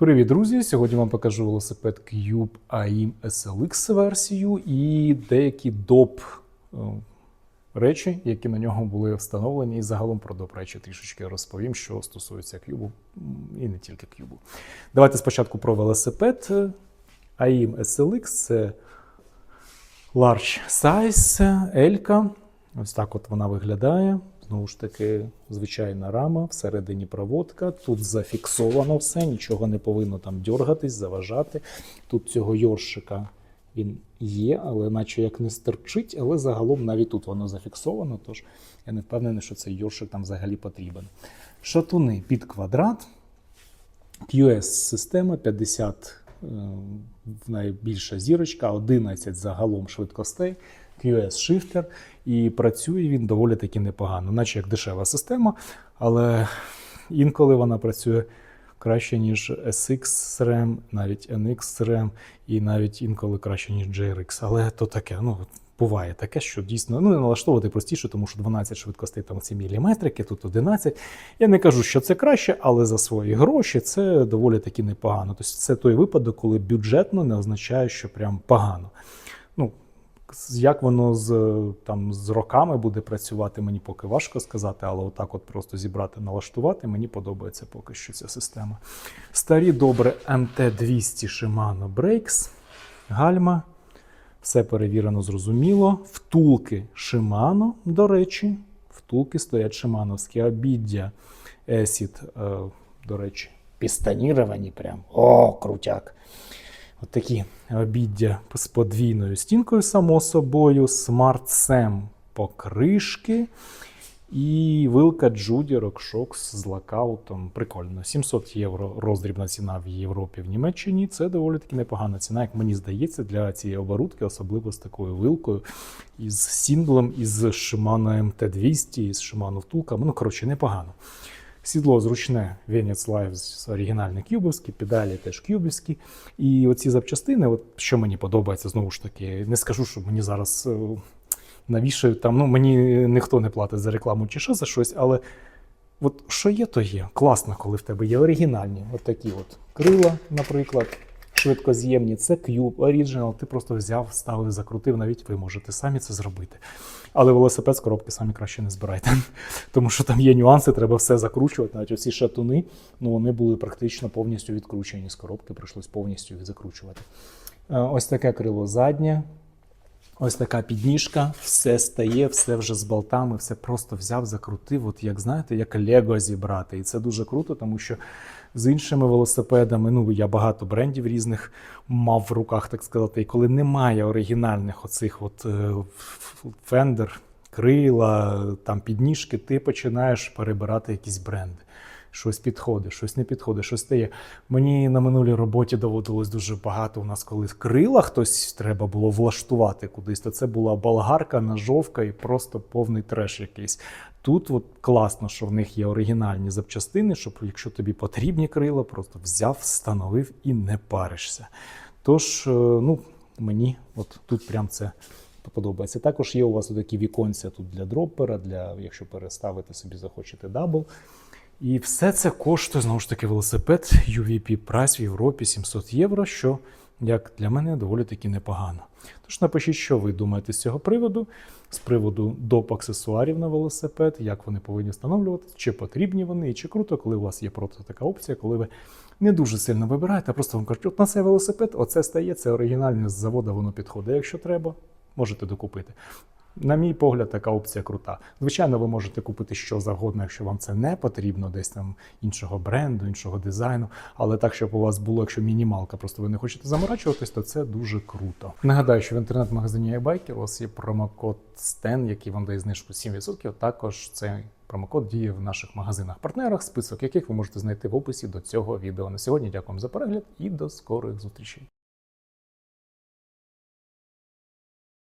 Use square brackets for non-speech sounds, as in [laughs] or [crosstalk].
Привіт, друзі! Сьогодні вам покажу велосипед Cube AIM SLX версію і деякі доп е, речі, які на нього були встановлені. І загалом про доп речі трішечки розповім, що стосується Cube і не тільки Cube. Давайте спочатку про велосипед. AIM SLX це large size, L. Ось так от вона виглядає. Знову ж таки, звичайна рама, всередині проводка. Тут зафіксовано все, нічого не повинно там дергатись, заважати. Тут цього йоршика він є, але наче як не стерчить, але загалом навіть тут воно зафіксовано, тож я не впевнений, що цей йоршик там взагалі потрібен. Шатуни під квадрат, QS-система 50 е, найбільша зірочка, 11 загалом швидкостей. QS Shifter, і працює він доволі таки непогано, наче як дешева система, але інколи вона працює краще, ніж SX SRAM, навіть NX SRAM, і навіть інколи краще, ніж JRX. Але то таке, ну. Буває таке, що дійсно ну, налаштовувати простіше, тому що 12 швидкостей там ці міліметрики, тут 11. Я не кажу, що це краще, але за свої гроші це доволі таки непогано. Тобто це той випадок, коли бюджетно не означає, що прям погано. Ну, як воно з там з роками буде працювати, мені поки важко сказати, але отак, от просто зібрати, налаштувати, мені подобається поки що ця система. Старі добре MT200 Shimano Brakes, гальма. Все перевірено, зрозуміло. Втулки Shimano, до речі, втулки стоять шимановські, обіддя Есід, до речі, пістаніровані прям. О, крутяк. От такі обіддя з подвійною стінкою, само собою, Sam покришки і вилка Judy RockShox з локаутом. Прикольно. 700 євро роздрібна ціна в Європі, в Німеччині. Це доволі таки непогана ціна, як мені здається, для цієї оборудки, особливо з такою вилкою, із сінглом, із Shimano MT200, із Shimano втулками. Ну, коротше, непогано. Сідло зручне, Венець Live оригінальне кюбовське, педалі теж кюбівські. І оці запчастини, от що мені подобається, знову ж таки, не скажу, що мені зараз е, навішають там. Ну, мені ніхто не платить за рекламу чи що за щось, але от що є, то є. Класно, коли в тебе є оригінальні. От такі от крила, наприклад. Швидкоз'ємні, це Cube Original, ти просто взяв, ставив, закрутив, навіть ви можете самі це зробити. Але велосипед з коробки самі краще не збирайте. [laughs] Тому що там є нюанси, треба все закручувати. Навіть оці шатуни, ну вони були практично повністю відкручені з коробки, прийшлось повністю їх закручувати. Е, Ось таке крило заднє. Ось така підніжка, все стає, все вже з болтами, все просто взяв, закрутив, от як знаєте, як Лего зібрати. І це дуже круто, тому що з іншими велосипедами, ну я багато брендів різних мав в руках, так сказати. І коли немає оригінальних оцих от фендер, крила, там підніжки, ти починаєш перебирати якісь бренди. Щось підходить, щось не підходить, щось стає. Мені на минулій роботі доводилось дуже багато. У нас коли крила хтось треба було влаштувати кудись, то це була болгарка, ножовка і просто повний треш якийсь. Тут от класно, що в них є оригінальні запчастини, щоб якщо тобі потрібні крила, просто взяв, встановив і не паришся. Тож, е, ну, мені от тут прям це подобається. Також є у вас такі віконця тут для дроппера, для якщо переставити собі захочете дабл. І все це коштує знову ж таки велосипед UVP прайс в Європі 700 євро, що як для мене доволі таки непогано. Тож напишіть, що ви думаєте з цього приводу, з приводу доп. аксесуарів на велосипед, як вони повинні встановлювати, чи потрібні вони, і чи круто, коли у вас є просто така опція, коли ви не дуже сильно вибираєте, а просто вам кажуть, от на цей велосипед, оце стає, це оригінальне з заводу, воно підходить. Якщо треба, можете докупити. На мій погляд, така опція крута. Звичайно, ви можете купити що завгодно, якщо вам це не потрібно, десь там іншого бренду, іншого дизайну. Але так, щоб у вас було, якщо мінімалка, просто ви не хочете заморачуватись, то це дуже круто. Нагадаю, що в інтернет-магазині iBike у вас є промокод STEN, який вам дає знижку 7%. Також цей промокод діє в наших магазинах-партнерах, список яких ви можете знайти в описі до цього відео. На сьогодні дякую за перегляд і до скорих зустрічей.